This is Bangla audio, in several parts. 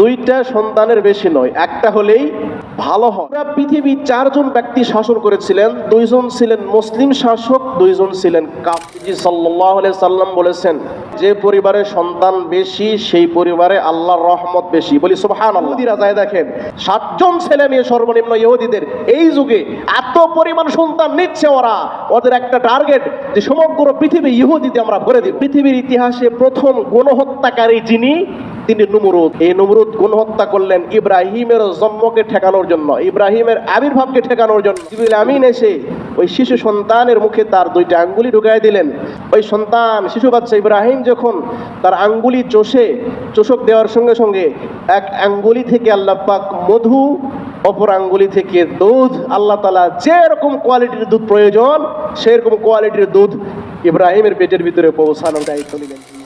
দুইটা সন্তানের বেশি নয়, একটা হলেই ভালো হয়। পৃথিবীর চারজন ব্যক্তি শাসন করেছিলেন, দুইজন ছিলেন মুসলিম শাসক, দুইজন ছিলেন কাফজি সাল্লাহ সাল্লাম বলেছেন, যে পরিবারে সন্তান বেশি, সেই পরিবারে আল্লাহর রহমত বেশি। বলি সুবহান দেখেন, সাতজন ছেলে মেয়ে সর্বনিম্ন ইহুদিদের এই যুগে এত পরিমাণ সন্তান নিচ্ছে ওরা। ওদের একটা টার্গেট যে সমগ্র পৃথিবী ইহুদিতে আমরা ভরে দিই পৃথিবীর ইতিহাসে প্রথম গণহত্যাকারী যিনি তিনি নমরুদ। এই নমরুদ গণহত্যা করলেন ইব্রাহিমের জন্মকে ঠেকানোর জন্য, ইব্রাহিমের আবির্ভাবকে ঠেকানোর জন্য। জিবরিল আমিন এসে ওই শিশু সন্তানের মুখে তার দুইটা আঙ্গুলি ঢুকাই দিলেন। ওই সন্তান, শিশু বাচ্চা ইব্রাহিম যখন তার আঙ্গুলি চষে, চোষক দেওয়ার সঙ্গে সঙ্গে এক আঙ্গুলি থেকে আল্লাহ পাক মধু, অপর আঙ্গুলি থেকে দুধ, আল্লাহ তালা যেরকম কোয়ালিটির দুধ প্রয়োজন, সেরকম কোয়ালিটির দুধ ইব্রাহিমের পেটের ভিতরে পৌঁছানোর দায়িত্ব নিলেন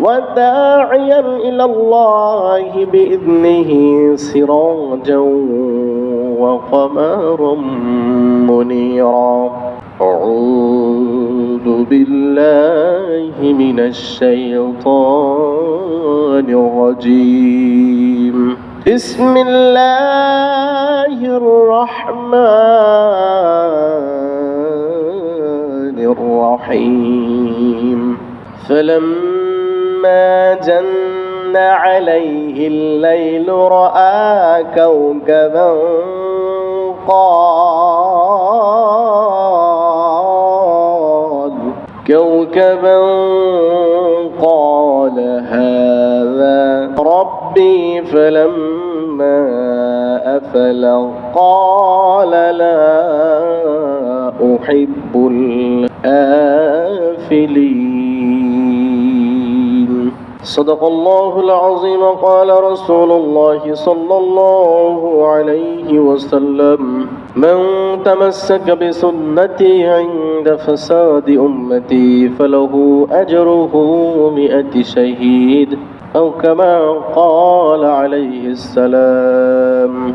وداعيا إلى الله بإذنه سراجا وقمرا منيرا أعوذ بالله من الشيطان الرجيم بسم الله الرحمن الرحيم فلما جن عليه الليل رأى كوكبا قال كوكبا قال هذا ربي فلما أفل قال لا أحب الآفلين. صدق الله العظيم قال رسول الله صلى الله عليه وسلم من تمسك بسنتي عند فساد أمتي فله أجره مئة شهيد. أو كما قال عليه السلام.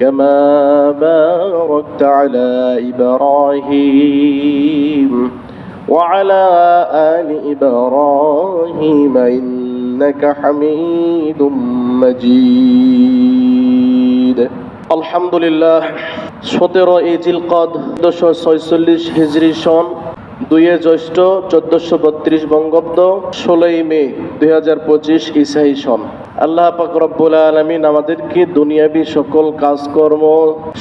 كما باركت على إبراهيم وعلى آل إبراهيم إنك حميد مجيد আলহামদুলিল্লাহ সতেরো ইজিল কদ চোদ্দশো ছয়চল্লিশ হিজরি সন দুইয়ে জ্যৈষ্ঠ চোদ্দশো বত্রিশ বঙ্গাব্দ ষোলোই মে দুই হাজার পঁচিশ ইসাই সন আল্লাহ পাক রব্বুল আলমিন আমাদেরকে দুনিয়াবি সকল কাজকর্ম,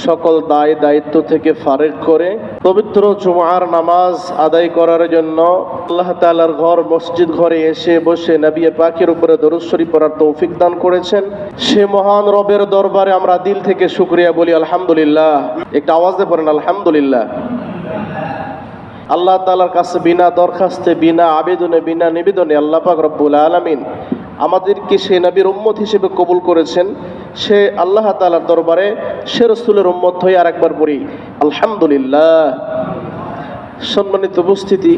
সকল দায় দায়িত্ব থেকে ফারেক করে পবিত্র জুমার নামাজ আদায় করার জন্য আল্লাহ তাআলার ঘর, মসজিদ ঘরে এসে বসে নবী পাকের উপরে দরুদ শরীফ পড়ার তৌফিক দান করেছেন। সে মহান রবের দরবারে আমরা দিল থেকে শুক্রিয়া বলি, আলহামদুলিল্লাহ। একটা আওয়াজ পড়েন, আলহামদুলিল্লাহ। আল্লাহ তালার কাছে বিনা দরখাস্তে, বিনা আবেদনে, বিনা নিবেদনে আল্লাহ পাক রব্বুল আলমিন আমাদেরকে সে নবীর উম্মত হিসেবে কবুল করেছেন। সে আল্লাহ তালার দরবারে সে রসুলের উম্মত হয়ে আর একবার পড়ি, আলহামদুলিল্লাহ। সম্মানিত উপস্থিতি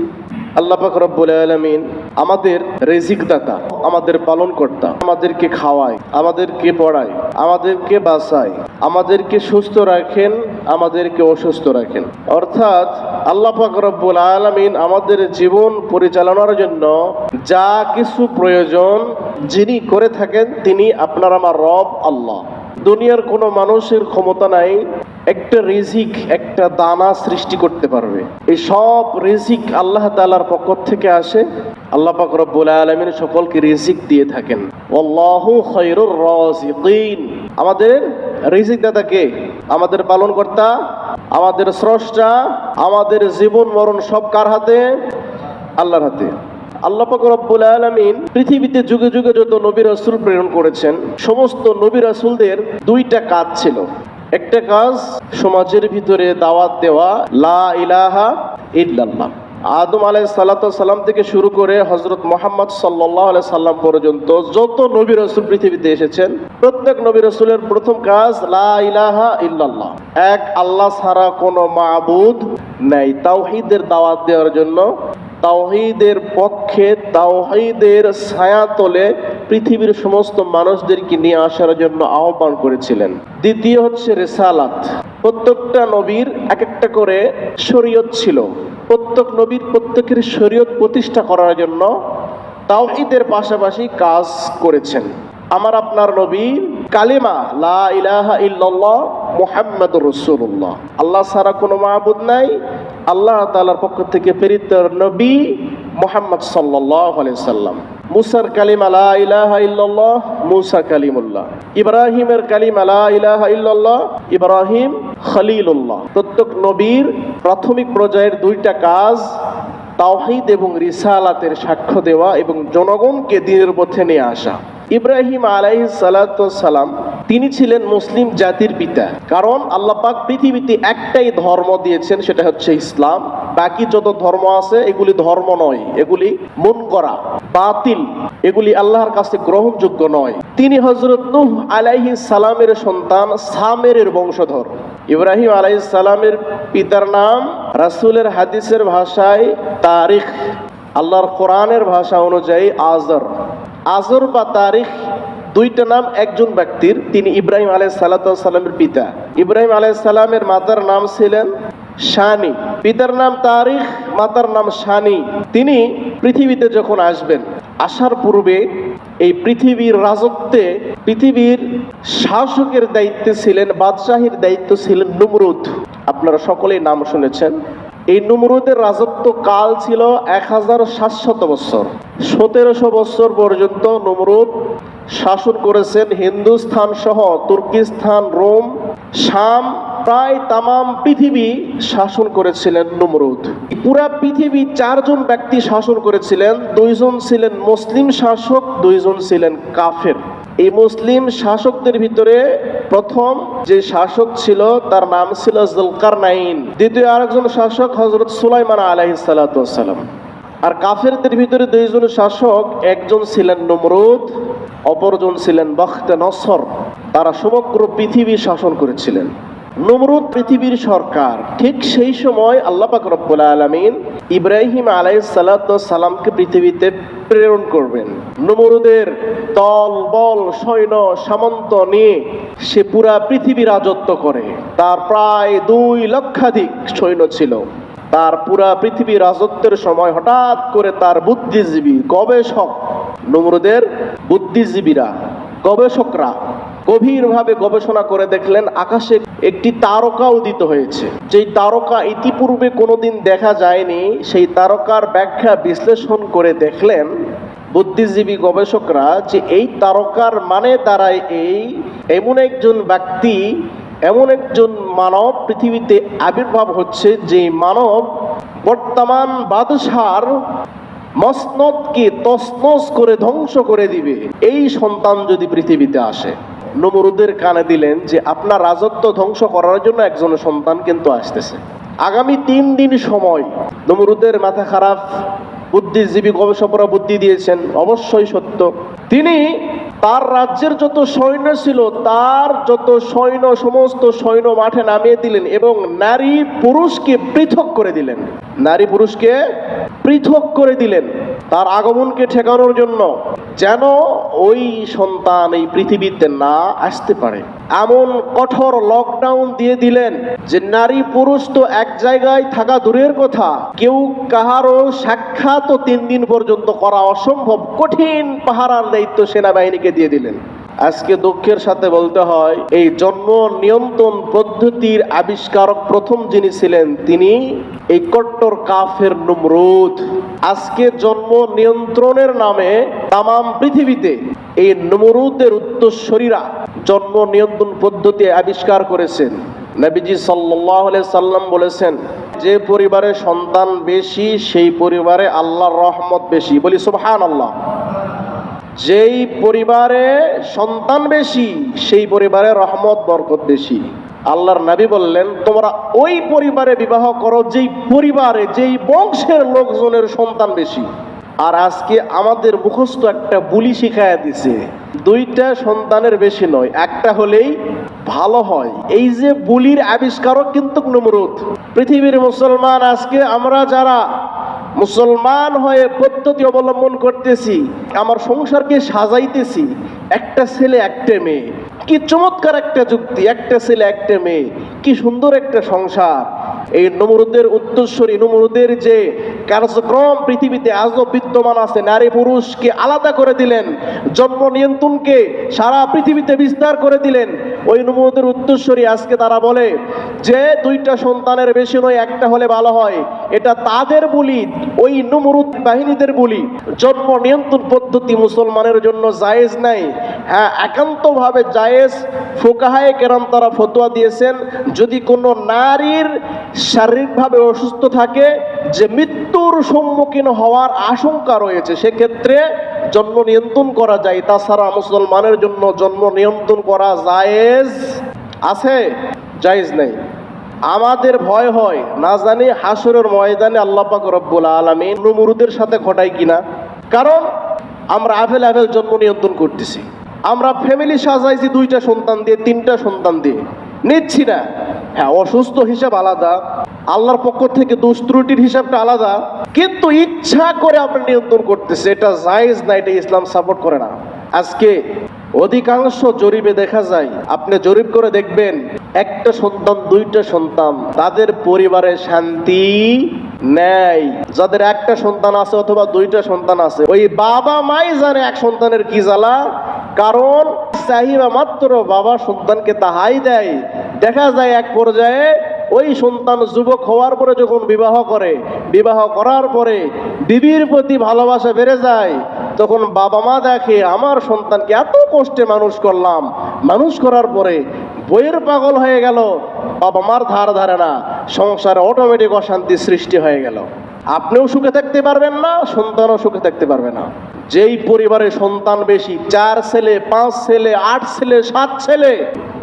আল্লাহ পাক রব্বুল আলমিন আমাদের রেজিক দাতা, আমাদের পালন কর্তা আমাদেরকে খাওয়ায়, আমাদেরকে পড়ায়, আমাদেরকে বাঁচায়, আমাদেরকে সুস্থ রাখেন, আমাদেরকে অসুস্থ রাখেন। অর্থাৎ আল্লাহ পাক রব্বুল আলমিন আমাদের জীবন পরিচালনার জন্য যা কিছু প্রয়োজন যিনি করে থাকেন, তিনি আপনার আমার রব আল্লাহ। দুনিয়ার কোনো মানুষের ক্ষমতা নাই, একটা রিজিক, একটা দানা সৃষ্টি করতে পারবে। এই সব রিজিক আল্লাহ তালার পক্ষ থেকে আসে। আল্লাহ পাক রব্বুল আলামিন সকলকে রিজিক দিয়ে থাকেন। আল্লাহু খায়রুর রাজিকিন। আমাদের রিজিক দাতা কে? আমাদের পালনকর্তা, আমাদের স্রষ্টা, আমাদের জীবন মরণ সব কার হাতে? আল্লাহর হাতে। আল্লাহ পাক রব্বুল আলামিন পৃথিবীতে যুগে যুগে যত নবী রাসূল প্রেরণ করেছেন, সমস্ত নবী রাসূলদের দুইটা কাজ ছিল। একটা কাজ, সমাজের ভিতরে দাওয়াত দেওয়া, লা ইলাহা ইল্লাল্লাহ। আদম আলাই সাল্লাম থেকে শুরু করে হজরত মোহাম্মদ সাল্লাহ আলাই সাল্লাম পর্যন্ত যত নবী রসুল পৃথিবীতে এসেছেন, প্রত্যেক নবী রসুলের প্রথম কাজ, লা ইলাহা ইল্লাল্লাহ। এক, আল্লাহ ছাড়া কোনো মাবুদ নেই। তাওহিদের দাওয়াত দেওয়ার জন্য তাওহীদের পক্ষে, তাওহিদের ছায়াতলে পৃথিবীর সমস্ত মানুষদেরকে নিয়ে আসার জন্য আহ্বান করেছিলেন। দ্বিতীয় হচ্ছে রেসালাত। প্রত্যেকটা নবীর এক একটা করে শরীয়ত ছিল। প্রত্যেক নবীর প্রত্যেকের শরীয়ত প্রতিষ্ঠা করার জন্য তাওহিদের পাশাপাশি কাজ করেছেন। আমার আপনার নবী কালিমা, লা ইলাহা ইল্লাল্লাহ মুহাম্মাদুর রাসূলুল্লাহ। আল্লাহ ছাড়া কোনো মাবুদ নাই আল্লাহ তাআলার পক্ষ থেকে প্রেরিত নবী মোহাম্মদ আলাইহি সাল্লাম। মুসার কালিমা লা ইলাহা ইল্লাল্লাহ, মুসা কালিমুল্লাহ। ইব্রাহিমের কালিমা লা ইলাহা ইল্লাল্লাহ, ইব্রাহিম খলিলুল্লাহ। প্রত্যেক নবীর প্রাথমিক পর্যায়ের দুইটা কাজ, তাওহীদ এবং রিসালাতের সাক্ষ্য দেওয়া এবং জনগণকে দিনের পথে নিয়ে আসা। ইব্রাহিম আলাইহি সালাম, তিনি ছিলেন মুসলিম জাতির পিতা। কারণ আল্লাহ পাক পৃথিবীতে একটাই ধর্ম দিয়েছেন, সেটা হচ্ছে ইসলাম। বাকি যত ধর্ম আছে, এগুলি ধর্ম নয়, এগুলি মন করা বাতিল, এগুলি আল্লাহর কাছে গ্রহণযোগ্য নয়। তিনি হজরত নূহ আলাইহি সালামের সন্তান সামেরের বংশধর। ইব্রাহিম আলাইহিস সালামের পিতার নাম রাসূলের হাদিসের ভাষায় তারিখ। আল্লাহর কোরআনের ভাষা অনুযায়ী আজর আজর বা তারিখ দুইটা নাম, একজন ব্যক্তির, তিনি ইব্রাহিম আলাই সালামের পিতা। ইব্রাহিম আলাই সালামের মাতার নাম ছিলেন শানি। পিতার নাম তারিখ, মাতার নাম শানি। তিনি পৃথিবীতে যখন আসবেন, আসার পূর্বে এই পৃথিবীর রাজত্বে পৃথিবীর শাসকের দায়িত্বে ছিলেন, বাদশাহীর দায়িত্ব ছিলেন নমরুদ। আপনারা সকলেই নাম শুনেছেন এই নমরুদের রাজত্ব কাল ছিল এক হাজার সাতশত বছর। সতেরোশো বছর পর্যন্ত নমরুদ শাসন করেছেন হিন্দুস্থান সহ তুর্কিস্তান রোম, শাম, প্রায় তামাম পৃথিবী শাসন করেছিলেন নমরুদ। পুরা পৃথিবী চারজন ব্যক্তি শাসন করেছিলেন, দুইজন ছিলেন মুসলিম শাসক, দুইজন ছিলেন কাফের। এই মুসলিম শাসকদের ভিতরে প্রথম যে শাসক ছিল, তার নাম ছিল জুলকার নাইন দ্বিতীয় আরেকজন শাসক হজরত সুলাইমান আলাহি সালাম। আর কাফেরদের ভিতরে দুইজন শাসক, একজন ছিলেন নমরুদ, অপরজন ছিলেন বখতে নসর। তারা সমগ্র পৃথিবী শাসন করেছিলেন। নমরুদ পৃথিবীর সরকার। ঠিক সেই সময় আল্লাহ পাক রব্বুল আলমিন ইব্রাহিম আলাই সালামকে পৃথিবীতে প্রেরণ করবেন। নমরুদের দল, বল, সৈন্য, সামন্ত নিয়ে সে পুরা পৃথিবী রাজত্ব করে। তার প্রায় দুই লক্ষাধিক সৈন্য ছিল। তার পুরা পৃথিবী রাজত্বের সময় হঠাৎ করে তার বুদ্ধিজীবী গবেষক, নমরুদের বুদ্ধিজীবীরা, গবেষকরা গভীরভাবে গবেষণা করে দেখলেন আকাশে একটি তারকা উদিত হয়েছে। যেই তারকা ইতিপূর্বে কোনোদিন দেখা যায়নি, সেই তারকার ব্যাখ্যা বিশ্লেষণ করে দেখলেন বুদ্ধিজীবী গবেষকরা যে এই তারকার মানে দাঁড়ায় এই এমন একজন ব্যক্তি, এমন একজন মানব পৃথিবীতে আবির্ভাব হচ্ছে যে মানব বর্তমান বাদশার মসনদকে তসনস করে ধ্বংস করে দিবে। এই সন্তান যদি পৃথিবীতে আসে নমরুদের কানে দিলেন যে আপনার রাজত্ব ধ্বংস করার জন্য একজন সন্তান কিন্তু আসতেছে। আগামী তিন দিন সময় নমরুদের মাথা খারাপ বুদ্ধিজীবী গবেষকরা বুদ্ধি দিয়েছেন, অবশ্যই সত্য। তিনি তার রাজ্যের যত সৈন্য ছিল, তার যত সৈন্য, সমস্ত সৈন্য মাঠে নামিয়ে দিলেন এবং নারী পুরুষকে পৃথক করে দিলেন। নারী পুরুষকে পৃথক করে দিলেন তার আগমনকে ঠেকানোর জন্য, যেন ওই সন্তান এই পৃথিবীতে না আসতে পারে। এমন কঠোর লকডাউন দিয়ে দিলেন যে নারী পুরুষ তো এক জায়গায় থাকা দূরের কথা। কেউ কাহারও সাক্ষাৎ তিন দিন পর্যন্ত করা অসম্ভব কঠিন পাহারার দায়িত্ব সেনাবাহিনীকে দিয়ে দিলেন। আজকে দুঃখের সাথে বলতে হয়, এই জন্ম নিয়ন্ত্রণ পদ্ধতির আবিষ্কারক প্রথম যিনি ছিলেন, তিনি এই কট্টর কাফের নমরুদ। আজকে জন্ম নিয়ন্ত্রণের নামে তামাম পৃথিবীতে এই নমরুদের উত্তরসরীরা জন্ম নিয়ন্ত্রণ পদ্ধতি আবিষ্কার করেছেন। নবীজি সাল্লাহ সাল্লাম বলেছেন, যে পরিবারে সন্তান বেশি, সেই পরিবারে আল্লাহর রহমত বেশি। বলি সুবহান আল্লাহ যেই পরিবারে সন্তান বেশি, সেই পরিবারে রহমত, বরকত বেশি। আল্লাহর নবী বললেন, তোমরা ওই পরিবারে বিবাহ করো, যেই পরিবারে, যেই বংশের লোকজনের সন্তান বেশি। আর আজকে আমাদের মুখস্থ একটা বুলি শিখাইয়া দিছে, দুইটা সন্তানের বেশি নয়, একটা হলেই ভালো হয়। এই যে বুলির আবিষ্কারক কিন্তু নমরুদ পৃথিবীর মুসলমান আজকে আমরা যারা মুসলমান হয়ে পদ্ধতি অবলম্বন করতেছি, আমার সংসারকে সাজাইতেছি, একটা ছেলে, একটা মেয়ে। কি চমৎকার একটা যুক্তি, একটা ছেলে, একটা মেয়ে। কি সুন্দর একটা সংসার। এই নমরুদের উত্তরস্বরী নমরুদের যে কার্যক্রম পৃথিবীতে আজও বিদ্যমান আছে, নারী পুরুষকে আলাদা করে দিলেন, জন্ম নিয়ন্ত্রণকে সারা পৃথিবীতে বিস্তার করে দিলেন। ওই নমরুদের উত্তরস্বরী আজকে তারা বলে যে দুইটা সন্তানের বেশি নয়, একটা হলে ভালো হয়। এটা তাদের বলি, ওই নমরুদ বাহিনীদের বলি। জন্ম নিয়ন্ত্রণ পদ্ধতি মুসলমানের জন্য জায়েজ নাই। হ্যাঁ একান্তভাবে জায়েজ। ফোকাহায় কেরাম তারা ফতোয়া দিয়েছেন, যদি কোনো নারীর শারীরিকভাবে অসুস্থ থাকে, যে মৃত্যুর সম্মুখীন হওয়ার আশঙ্কা রয়েছে, সেক্ষেত্রে জন্ম নিয়ন্ত্রণ করা যায়। তাছাড়া মুসলমানের জন্য জন্ম নিয়ন্ত্রণ করা জায়েজ আছে? জায়েজ নেই। আমাদের ভয় হয়, না জানি হাসরের ময়দানে আল্লাহ পাক রব্বুল আলমিন নমরুদের সাথে ঘটাই কিনা। কারণ আমরা আভেল আভেল জন্ম নিয়ন্ত্রণ করতেছি। আমরা ফ্যামিলি সাজাইছি দুইটা সন্তান দিয়ে, তিনটা সন্তান দিয়ে। নিচ্ছি না। হ্যাঁ অসুস্থ হিসাব আলাদা, আল্লাহর পক্ষ থেকে দোষ ত্রুটির হিসাবটা আলাদা, কিন্তু ইচ্ছা করে আমরা নিয়ন্ত্রণ করতেছে এটা জায়েজ না, এটা ইসলাম সাপোর্ট করে না। আজকে অধিকাংশ জরিপে দেখা যায়, আপনি জরিপ করে দেখবেন, একটা সন্তান, দুইটা সন্তান, তাদের পরিবারে শান্তি নেই। যাদের একটা সন্তান আছে অথবা দুইটা সন্তান আছে, ওই বাবা মাই জানে এক সন্তানের কি জ্বালা। কারণ চাহিদা মাত্র বাবা সন্তানকে তাহাই দেয়। দেখা যায় এক পর্যায়ে ওই সন্তান যুবক হওয়ার পরে যখন বিবাহ করে, বিবাহ করার পরে বিবির প্রতি ভালোবাসা বেড়ে যায়, তখন বাবা মা দেখে, আমার সন্তানকে এত কষ্টে মানুষ করলাম। মানুষ করার পরে বইয়ের পাগল হয়ে গেল। বাবা মার ধার ধারে না। সংসারে অটোমেটিক অশান্তি সৃষ্টি হয়ে গেল। আপনিও সুখে থাকতে পারবেন না, সন্তানও সুখে থাকতে পারবে না। যেই পরিবারে সন্তান বেশি, চার ছেলে, পাঁচ ছেলে, আট ছেলে, সাত ছেলে,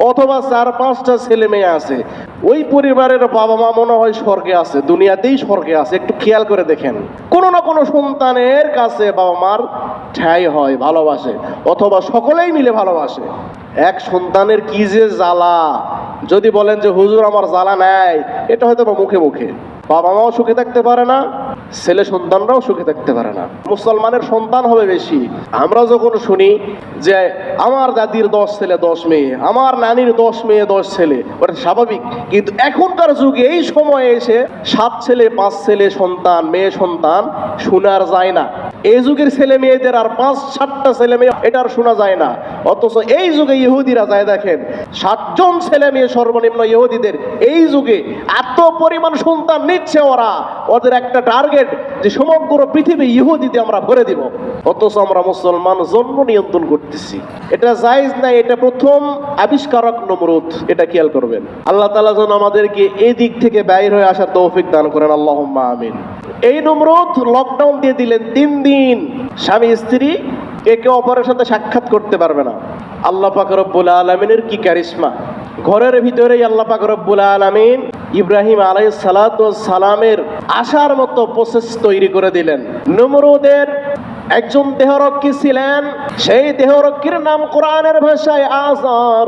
অথবা চার পাঁচটা ছেলে মেয়ে আছে, ওই পরিবারের বাবা মা মনে হয় স্বর্গে আছে, দুনিয়াতেই স্বর্গে আছে, একটু খেয়াল করে দেখেন। কোনো না কোনো সন্তানের কাছে বাবা মার ঠাই হয়, ভালোবাসে, অথবা সকলেই মিলে ভালোবাসে। এক সন্তানের কি যে জ্বালা, যদি বলেন যে, হুজুর, আমার জ্বালা নেয় এটা হয়তো বা মুখে মুখে। বাবা মাও সুখে থাকতে পারে না, ছেলে সন্তানরাও সুখে থাকতে পারে না। মুসলমানের সন্তান হবে বেশি। আমরা যখন শুনি যে আমার দাদির দশ ছেলে, দশ মেয়ে, আমার নানির দশ মেয়ে, দশ ছেলে, ওটা স্বাভাবিক। কিন্তু এখনকার যুগে এই সময়ে এসে সাত ছেলে, পাঁচ ছেলে সন্তান, মেয়ে সন্তান শোনার যায় না। এই যুগের ছেলে মেয়েদের আর পাঁচ, সাতটা ছেলে মেয়ে, এটা আর শোনা যায় না। অথচ এই যুগে ইহুদিরা যায়, দেখেন, সাতজন ছেলে মেয়ে সর্বনিম্ন ইহুদিদের, এই যুগে এত পরিমাণ সন্তান নিচ্ছে ওরা। ওদের একটা টার্গেট যে সমগ্র পৃথিবী ইহুদিতে আমরা ভরে দিব। অথচ আমরা মুসলমান জন্ম নিয়ন্ত্রণ করতেছি। এটা জায়েজ নাই এটা প্রথম আবিষ্কারক নমরুদ, এটা খেয়াল করবেন? আল্লাহ তাআলা যেন আমাদেরকে এই দিক থেকে বাইর হয়ে আসার তৌফিক দান করেন আল্লাহ আমিন। এই নমরুদ লকডাউন দিয়ে দিলেন, তিন দিন স্বামী, স্ত্রী একে অপরের সাথে সাক্ষাৎ করতে পারবে না। আল্লাহ পাক রব্বুল আলমিনের কি কারিশমা ঘরের ভিতরেই আল্লাহ পাক রব্বুল আলমিন ইব্রাহিম আলাই সালাত সালামের আসার মতো প্রসেস তৈরি করে দিলেন। নমরুদের একজন দেহরক্ষী ছিলেন। সেই দেহরক্ষীর নাম কোরআনের ভাষায় আজার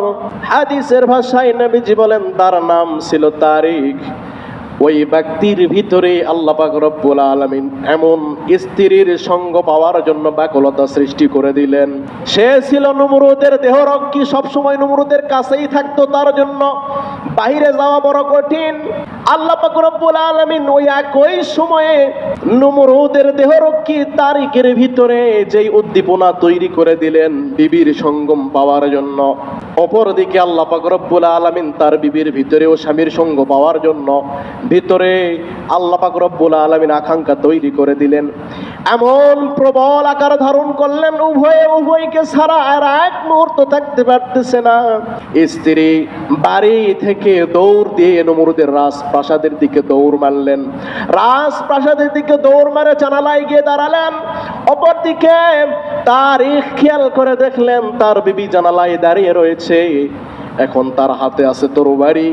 হাদিসের ভাষায় নবীজি বলেন, তার নাম ছিল তারিক ওই ব্যক্তির ভিতরে আল্লাহ পাক রব্বুল আলামিন এমন স্ত্রীর সঙ্গ পাওয়ার জন্য ব্যাকুলতা সৃষ্টি করে দিলেন। সে ছিল নমরুদের দেহরক্ষী সবসময় নমরুদের কাছেই থাকতো তার জন্য? বাহিরে যাওয়া বড় কঠিন। আল্লাহ রব্বুল আলামিন ওই একই সময়ে নমরুদের দেহরক্ষী তারিখের ভিতরে যেই উদ্দীপনা তৈরি করে দিলেন বিবির সঙ্গম পাওয়ার জন্য। অপরদিকে আল্লাহ রব্বুল আলামিন তার বিবির ভিতরেও স্বামীর সঙ্গ পাওয়ার জন্য ভিতরে আল্লাহ পাক রব্বুল আলামিন আকাঙ্ক্ষা তৈরি করে দিলেন। এমন প্রবল আকার ধারণ করলেন, উভয়ে উভয়কে ছাড়া আর এক মুহূর্ত থাকতে পারতেছে না। স্ত্রী বাড়ি থেকে দৌড় দিয়ে নমরুদের রাজপ্রাসাদের দিকে দৌড় মারলেন। রাজপ্রাসাদের দিকে দৌড় মারে জানালায় গিয়ে দাঁড়ালেন। অপরদিকে তার খেয়াল করে দেখলেন, তার বিবি জানালায় দাঁড়িয়ে রয়েছে। এখন তার হাতে আছে তরবারি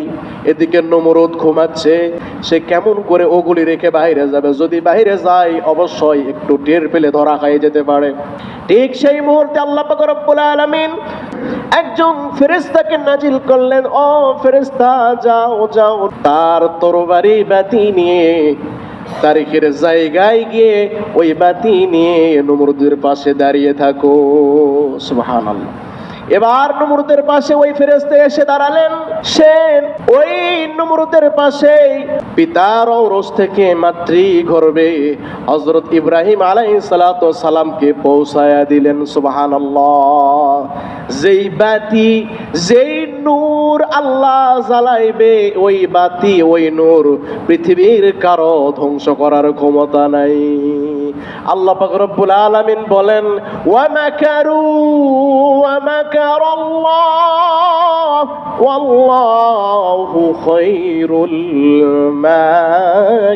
এদিকে নমরুদ ঘুমাচ্ছে, সে কেমন করে ওগুলি রেখে বাইরে যাবে? যদি বাইরে যায়, অবশ্যই একটু টের পেলে ধরা খাইয়ে যেতে পারে। ঠিক সেই মুহূর্তে আল্লাহ রব্বুল আলামিন একজন ফেরেশতাকে নাজিল করলেন, ও ফেরেশতা, যাও যাও। তার তরবারি বাতি নিয়ে, তারিখের জায়গায় গিয়ে ওই বাতি নিয়ে নমরুদের পাশে দাঁড়িয়ে থাকো। সুবহানাল্লাহ। এবার নমরুদের পাশে ওই ফেরেস্তে এসে দাঁড়ালেন। সে ওই নমরুদের পাশে পিতার ঔরস থেকে মাতৃ গর্বে হজরত ইব্রাহিম আলাই সালামকে পৌঁছায়া দিলেন। সুবাহান যেই বাতি, যেই নূর আল্লাহ জ্বালাইবে, ওই বাতি, ওই নূর পৃথিবীর কারও ধ্বংস করার ক্ষমতা নাই। আল্লাহ পাক রব্বুল আলামিন বলেন ওয়া মাকারু ওয়া মাকার আল্লাহ ওয়াল্লাহু খায়রুল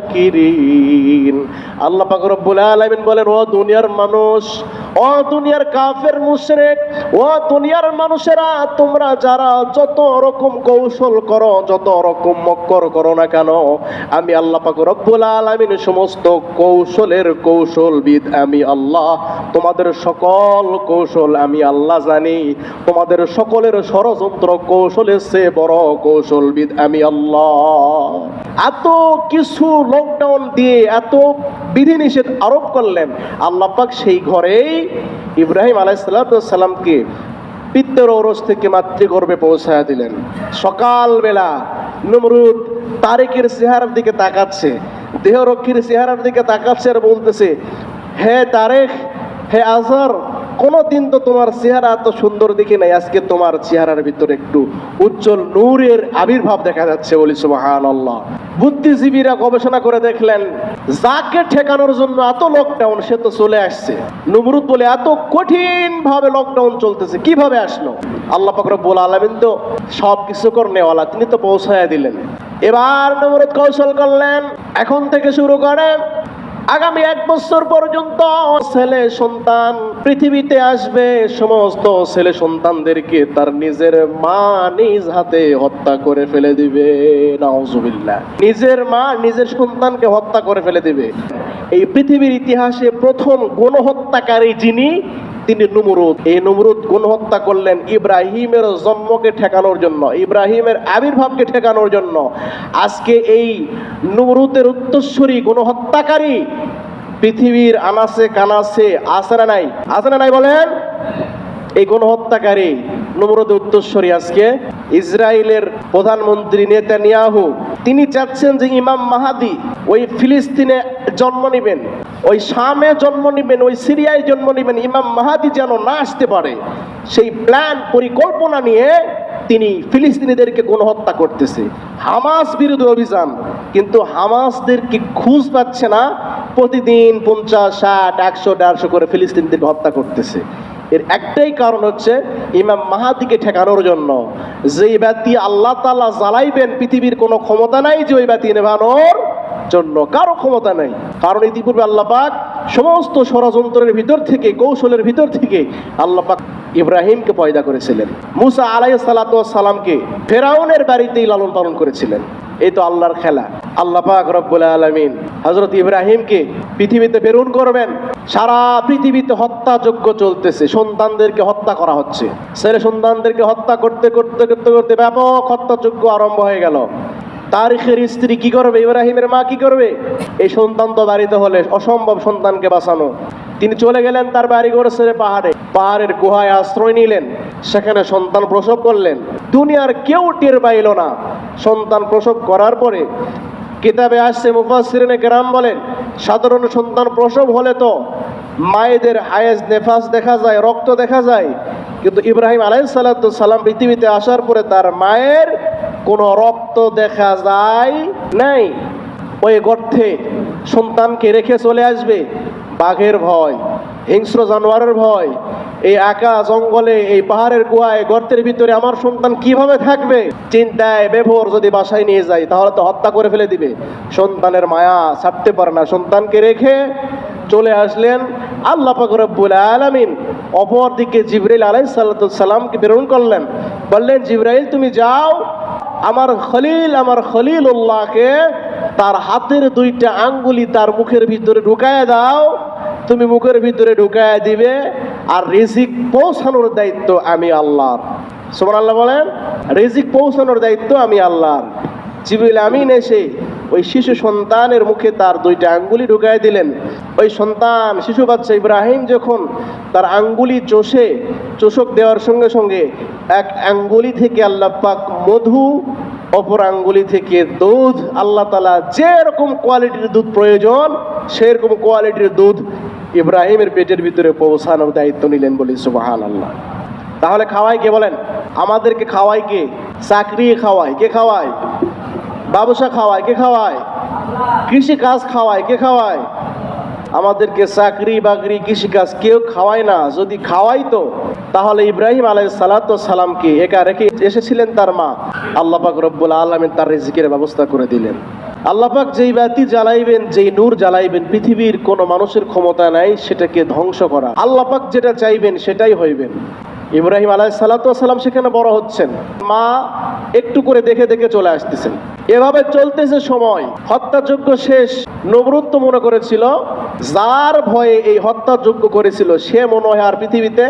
মাকিরিন। আল্লাহ পাক রব্বুল আলামিন বলেন, ও দুনিয়ার মানুষ, ও দুনিয়ার কাফের মুশরিক, ও দুনিয়ার মানুষেরা, তোমরা যারা যত রকম কৌশল করো, যত রকম মক্কর করো না কেন, আমি আল্লাহ পাক রব্বুল আলামিন সমস্ত কৌশলের কৌশলবিদ আমি আল্লাহ। তোমাদের সকল কৌশল আমি আল্লাহ জানি। তোমাদের সকলের ষড়যন্ত্র কৌশলের চেয়ে বড় কৌশলবিদ আমি আল্লাহ। এত কিছু লকডাউন দিয়ে এত বিধিনিষেধ আরোপ করলেন। আল্লাহ পাক সেই ঘরেই ইব্রাহিম আলাইসাল্লামকে পিত্তর ওরস থেকে মাতৃগর্ভে পৌঁছায় দিলেন। সকালবেলা নমরুদ তারেকের চেহারার দিকে তাকাচ্ছে। দেহরক্ষীর চেহারার দিকে তাকাচ্ছে আর বলতেছে, হে তারেখ, হে আজহার, কোনোদিন তো তোমার চেহারা এত সুন্দর দেখি নাই, আজকে তোমার চেহারার ভিতরে একটু উজ্জ্বল নূরের আবির্ভাব দেখা যাচ্ছে বলি সুবাহান আল্লাহ বুদ্ধিজীবীরা গবেষণা করে দেখলেন, যাকে ঠেকানোর জন্য এত লকডাউন সে তো চলে আসছে। নমরুদ বলে, এত কঠিন ভাবে লকডাউন চলতেছে, কীভাবে আসলো? আল্লাহ পাক রব্বুল আলামিন তো সব কিছু করনেওয়ালা তিনি তো পৌঁছায় দিলেন। এবার নমরুদ কৌশল করলেন এখন থেকে শুরু করে আগামী এক বছর পর্যন্ত ছেলে সন্তান, পৃথিবীতে আসবে সমস্ত ছেলে সন্তানদেরকে তার নিজের মা নিজ হাতে হত্যা করে ফেলে দিবে। নিজের মা নিজের সন্তানকে হত্যা করে ফেলে দিবে। এই পৃথিবীর ইতিহাসে প্রথম গণহত্যাকারী যিনি তিনি নমরুদ। এই নমরুদ গণহত্যা করলেন ইব্রাহিমের জন্মকে ঠেকানোর জন্য, ইব্রাহিমের আবির্ভাবকে ঠেকানোর জন্য। আজকে এই নমরুদের উত্তরস্বরী গণহত্যাকারী পৃথিবীর আনাসে কানাসে আছে না নাই? আছে না নাই বলেন? এই গণহত্যাকারী নমরুদের উত্তরস্বরী আজকে ইসরায়েলের প্রধানমন্ত্রী নেতানিয়াহু। তিনি চাচ্ছেন যে ইমাম মাহাদি ওই ফিলিস্তিনে জন্ম নেবেন। ওই শামে জন্ম নেবেন, ওই সিরিয়ায় জন্ম নেবেন, ইমাম মাহাদি যেন না আসতে পারে, সেই প্ল্যান, পরিকল্পনা নিয়ে তিনি ফিলিস্তিনিদেরকে গণহত্যা করতেছে। হামাস বিরোধী অভিযান, কিন্তু হামাসদেরকে খুঁজ পাচ্ছে না? প্রতিদিন পঞ্চাশ, ষাট, একশো, দেড়শো করে ফিলিস্তিনিদেরকে হত্যা করতেছে। এর একটাই কারণ হচ্ছে ইমাম মাহাদিকে ঠেকানোর জন্য। যেই ব্যক্তি আল্লাহ তাআলা জ্বালাইবেন, পৃথিবীর কোনো ক্ষমতা নাই যে ওই ব্যক্তি নেভানোর জন্য কারও ক্ষমতা নেই। কারণ ইতিপূর্বে আল্লাহ পাক সমস্ত ষড়যন্ত্রের ভিতর থেকে, কৌশলের ভিতর থেকে আল্লাহ পাক ইব্রাহিমকে পয়দা করেছিলেন। মুসা আলাই সালাতামকে ফেরাউনের বাড়িতেই লালন পালন করেছিলেন। এই তো আল্লাহর খেলা। আল্লাহ পাক রব্বুল আলমিন হজরত ইব্রাহিমকে পৃথিবীতে প্রেরণ করবেন। সারা পৃথিবীতে হত্যাযজ্ঞ চলতেছে। সন্তানদেরকে হত্যা করা হচ্ছে। ছেলে সন্তানদেরকে হত্যা করতে করতে করতে করতে ব্যাপক হত্যাযজ্ঞ আরম্ভ হয়ে গেল। তারিখের স্ত্রী কি করবে? ইব্রাহিমের মা কি করবে? এই সন্তান তো বাড়িতে হলে অসম্ভব সন্তানকে বাঁচানো। তিনি চলে গেলেন তার বাড়ি ঘর ছেড়ে পাহাড়ে। পাহাড়ের গুহায় আশ্রয় নিলেন। সেখানে সন্তান প্রসব করলেন। দুনিয়ার কেউ টের পাইল না। সন্তান প্রসব করার পরে কিতাবে আসছে মুফাসিরিনে গ্রাম বলেন, সাধারণ সন্তান প্রসব হলে তো মায়েদের হায়েজ নেফাস দেখা যায়, রক্ত দেখা যায়। কিন্তু ইব্রাহিম সালাম পৃথিবীতে আসার পরে তার মায়ের কোনো রক্ত দেখা যায় নাই। ওই গর্থে সন্তানকে রেখে চলে আসবে। বাঘের ভয়, হিংস্র জানোয়ারের ভয়, এই একা জঙ্গলে, এই পাহাড়ের গুহায় গর্তের ভিতরে আমার সন্তান কীভাবে থাকবে? চিন্তায় বেভোর যদি বাসায় নিয়ে যায়, তাহলে তো হত্যা করে ফেলে দিবে। সন্তানের মায়া ছাড়তে পারে না। সন্তানকে রেখে চলে আসলেন আল্লাহ পাক রব্বুল আলামিন। অপর দিকে জিবরাইল আলাইহিস সালামকে প্রেরণ করলেন। বললেন, জিবরাইল, তুমি যাও। আমার খলিল আমার খলিল উল্লাহকে তার হাতের দুইটা আঙ্গুলি তার মুখের ভিতরে ঢুকায় দাও। তুমি মুখের ভিতরে ঢুকায় দিবে আর রিজিক পৌঁছানোর দায়িত্ব আমি আল্লাহর। সুমান আল্লাহ বলেন, রিজিক পৌঁছানোর দায়িত্ব আমি আল্লাহর। জিবরিল আমিন এসে ওই শিশু সন্তানের মুখে তার দুইটা আঙ্গুলি ঢুকায় দিলেন। ওই সন্তান, শিশু বাচ্চা ইব্রাহিম যখন তার আঙ্গুলি চষে, চোষক দেওয়ার সঙ্গে সঙ্গে এক আঙ্গুলি থেকে আল্লাহ পাক মধু অপর আঙ্গুলি থেকে দুধ, আল্লাহ তালা যেরকম কোয়ালিটির দুধ প্রয়োজন, সেরকম কোয়ালিটির দুধ ইব্রাহিমের পেটের ভিতরে পৌঁছানোর দায়িত্ব নিলেন বলি সুবাহান আল্লাহ তাহলে খাওয়াই কে বলেন? আমাদেরকে খাওয়াই কে? চাকরি খাওয়ায়, কে খাওয়ায়? ব্যবসা খাওয়ায়, কে খাওয়ায়? কৃষি কাজ খাওয়ায়, কে খাওয়ায়? আমাদেরকে চাকরি বাকরি, কৃষিকাজ কেউ খাওয়ায় না। যদি খাওয়াই তো তাহলে ইব্রাহিম আলাই সালাত সালামকে একা রেখে এসেছিলেন তার মা। আল্লাপাক রব্বুল আলমিন তার রেজিকের ব্যবস্থা করে দিলেন। আল্লাপাক যেই বাতি জ্বালাইবেন, যেই নূর জ্বালাইবেন, পৃথিবীর কোনো মানুষের ক্ষমতা নাই, সেটাকে ধ্বংস করা। আল্লাপাক যেটা চাইবেন, সেটাই হইবেন। ইব্রাহিম আলাহ সালাম সেখানে বড় হচ্ছেন। মা একটু করে দেখে দেখে চলে আসতেছেন। এভাবে চলতেছে সময়। হত্যাযোগ্য শেষ। নবরত্ব মনে করেছিল, যার ভয়ে এই হত্যাযোগ্য করেছিল, সে মনে হয় আর পৃথিবীতে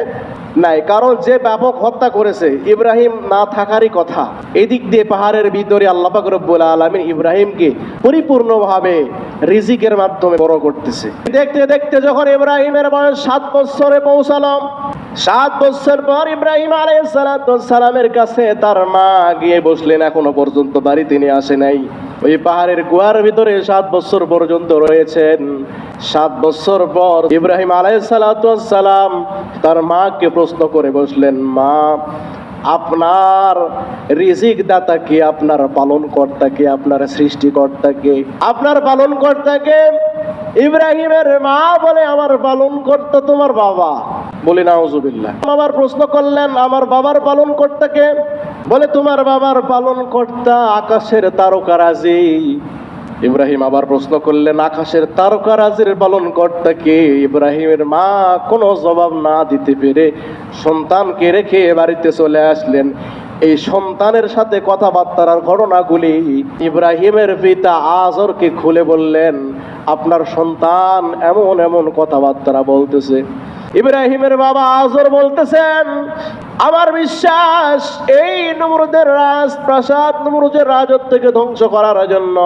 নাই। কারণ যে ব্যাপক হত্যা করেছে, ইব্রাহিম না থাকারই কথা। এদিক দিয়ে পাহাড়ের ভিতরে আল্লাহ পাক রব্বুল আলমিন ইব্রাহিমকে পরিপূর্ণভাবে রিজিকের মাধ্যমে বড় করতেছে। দেখতে দেখতে যখন ইব্রাহিমের বয়স সাত বছরে পৌঁছালাম সাত বছর পর ইব্রাহিম আলাইসালামের কাছে তার মা গিয়ে বসলেন, এখনও পর্যন্ত বাড়ি তিনি আসে নাই। ওই পাহাড়ের গুহার ভিতরে সাত বছর পর্যন্ত রয়েছেন। সাত বছর পর ইব্রাহিম আলাইসালাম তার মাকে প্রশ্ন করে বসলেন, মা, আপনার রিজিক দাতাকে আপনার পালন কর্তাকে আপনার সৃষ্টিকর্তাকে আপনার পালন কর্তাকে ইব্রাহিমের মা বলে আমার পালন কর্তা তোমার বাবা। বলে নাউজুবিল্লাহ। আবার প্রশ্ন করলেন আমার বাবার পালন কর্তাকে বলে তোমার বাবার পালন কর্তা আকাশের তারকারাজি ইব্রাহিম আবার প্রশ্ন করলেন আকাশের তারকারাজের পালন কর্তাকে ইব্রাহিমের মা কোনো জবাব না দিতে পেরে সন্তানকে রেখে বাড়িতে চলে আসলেন। এই সন্তানের সাথে কথাবার্তার ঘটনাগুলি ইব্রাহিমের পিতা আজরকে খুলে বললেন, আপনার সন্তান এমন এমন কথাবার্তা বলতেছে। ইব্রাহিমের বাবা আজর বলতেছেন, আমার বিশ্বাস, এই নমরুদের রাজ, প্রাসাদ নমরুদের রাজত্বকে ধ্বংস করার জন্য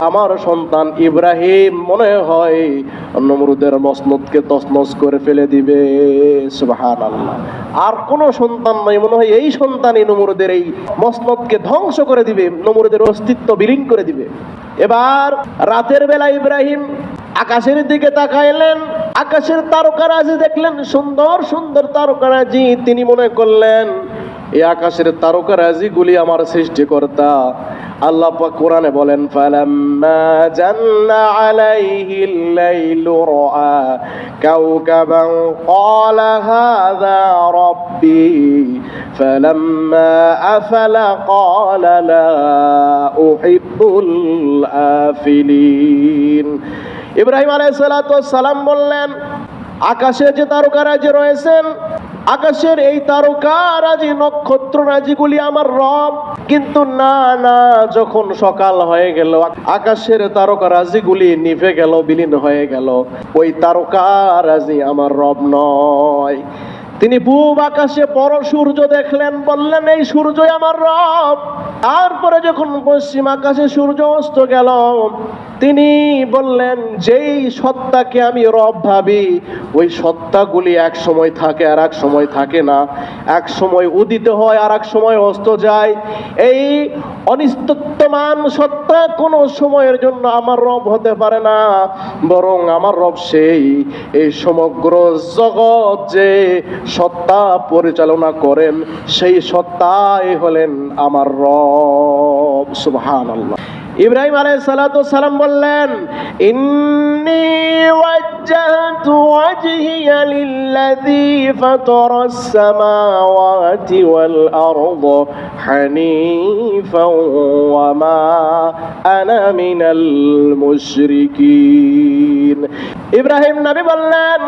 আমার সন্তান ইব্রাহিম মনে হয় নমরুদের মসনদকে তসনস করে ফেলে দিবে। সুবহানাল্লাহ। আর কোন সন্তান নাই, মনে হয় এই সন্তানই নমরুদের এই মসনদকে ধ্বংস করে দিবে, নমরুদের অস্তিত্ব বিলীন করে দিবে। এবার রাতের বেলা ইব্রাহিম আকাশের দিকে তাকাইলেন, আকাশের তারকারাজি দেখলেন, সুন্দর সুন্দর তারকারাজি। তিনি মনে করলেন এই আকাশের তারকারাজি গুলি আমার সৃষ্টিকর্তা। আল্লাহ পাক কোরআনে বলেন, ফালাম্মা জান্না আলাইহিল লাইলু রাআ কাওকাবান ক্বালা হাযা রাব্বি, ফালাম্মা আফালা ক্বালা লা উহিব্বুল আফিলিন। ইব্রাহিম সালাম বললেন, আকাশে যে তারকারাজি রয়েছেন, আকাশের এই তারকারাজি নক্ষত্র রাজিগুলি আমার রব। কিন্তু না না, যখন সকাল হয়ে গেল, আকাশের তারকারাজিগুলি নিভে গেল, বিলীন হয়ে গেল। ওই তারকারাজি আমার রব নয়। তিনি পূব আকাশে বড় সূর্য দেখলেন, বললেন, এই সূর্যই আমার রব। তারপরে যখন পশ্চিম আকাশে সূর্য অস্ত গেল, তিনি বললেন, যেই সত্তাকে আমি রব ভাবি, ওই সত্তাগুলি এক সময় থাকে আর এক সময় থাকে না। এক সময় উদিত হয় আর এক সময় অস্ত যায়। এই অনিস্তত্বমান সত্তা কোনো সময়ের জন্য আমার রব হতে পারে না, বরং আমার রব সেই, এই সমগ্র জগৎ যে সত্তা পরিচালনা করেন সেই সত্তাই হলেন আমার রব সুবহান আল্লাহ ইব্রাহিম আলাইহিস সালাতু সালাম বললেন, ইন্নি লিল্লাযী ফাতারাস সামাওয়াতি ওয়াল আরদ হানিফাও ওয়া মা আনা মিনাল মুশরিকিন। ইব্রাহিম নবী বললেন,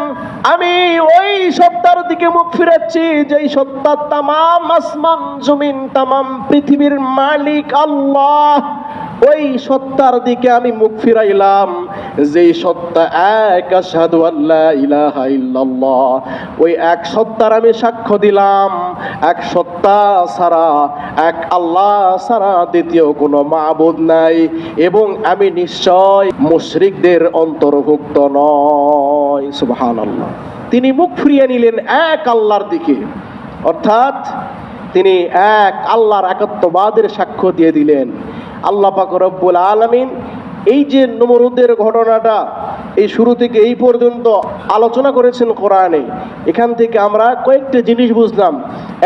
আমি ওই সত্তার দিকে মুখ ফিরাচ্ছি, যেই সত্তা তামাম আসমান, জমিন, তামাম পৃথিবীর মালিক আল্লাহ। ওই সত্তার দিকে আমি মুখ ফিরাইলাম, যেই সত্তা এক, আশহাদু আল্লাহ ইলাহা ইল্লাল্লাহ। ওই এক সত্তার আমি সাক্ষ্য দিলাম, এক সত্তা ছাড়া, এক আল্লাহ ছাড়া দ্বিতীয় কোনো মাবুদ নাই, এবং আমি নিশ্চয় মুশরিকদের অন্তর্ভুক্ত নয় সুবহানাল্লাহ। তিনি মুখ ফিরিয়ে নিলেন এক আল্লাহর দিকে। অর্থাৎ তিনি এক আল্লাহর একত্ববাদের সাক্ষ্য দিয়ে দিলেন। আল্লাহ পাক রব্বুল আলমিন এই যে নমরুদের ঘটনাটা এই শুরু থেকে এই পর্যন্ত আলোচনা করেছেন কোরআনে। এখান থেকে আমরা কয়েকটা জিনিস বুঝলাম।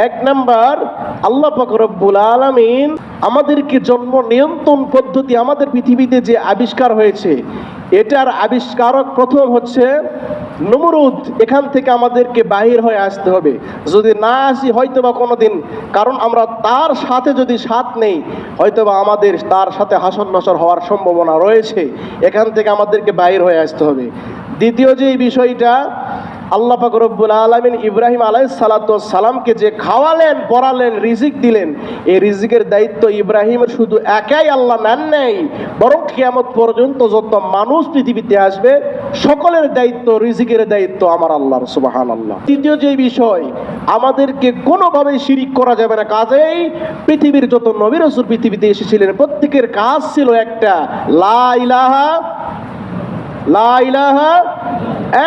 এক নাম্বার, আল্লাহ রব্বুল আলামিন আমাদেরকে জন্ম নিয়ন্ত্রণ পদ্ধতি আমাদের পৃথিবীতে যে আবিষ্কার হয়েছে এটার আবিষ্কারক প্রথম হচ্ছে নমরুদ। এখান থেকে আমাদেরকে বাহির হয়ে আসতে হবে। যদি না আসি হয়তো বা কোনোদিন, কারণ আমরা তার সাথে যদি সাথ নেই হয়তো বা আমাদের তার সাথে হাসন নসর হওয়ার সম্ভাবনা রয়েছে। এখান থেকে আমাদেরকে বাহির হয়ে আসতে হবে। দ্বিতীয় যে বিষয়টা আল্লাহ রব্বুল আলমিন ইব্রাহিম আলাইহিস সালাতু সালামকে যে খাওয়ালেন, পড়ালেন, রিজিক দিলেন, এই রিজিকের দায়িত্ব ইব্রাহিমের শুধু একাই আল্লাহ নেন নাই, বরং কিয়ামত পর্যন্ত যত মানুষ পৃথিবীতে আসবে, সকলের দায়িত্ব, রিজিকের দায়িত্ব আমার আল্লাহর সুবাহান আল্লাহ তৃতীয় যে বিষয়, আমাদেরকে কোনোভাবে শিরিক করা যাবে না। কাজেই পৃথিবীর যত নবীর পৃথিবীতে এসেছিলেন, প্রত্যেকের কাজ ছিল একটা, লা ইলাহা লাইলাহা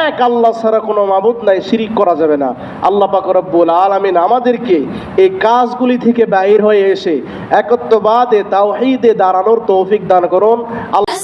এক আল্লাহ ছাড়া কোনো মাবুদ নাই, শিরিক করা যাবে না। আল্লাহ পাক রব্বুল আলামিন আমাদেরকে এই কাজগুলি থেকে বাহির হয়ে এসে একত্ববাদে, তাওহীদে দাঁড়ানোর তৌফিক দান করুন। আল্লাহ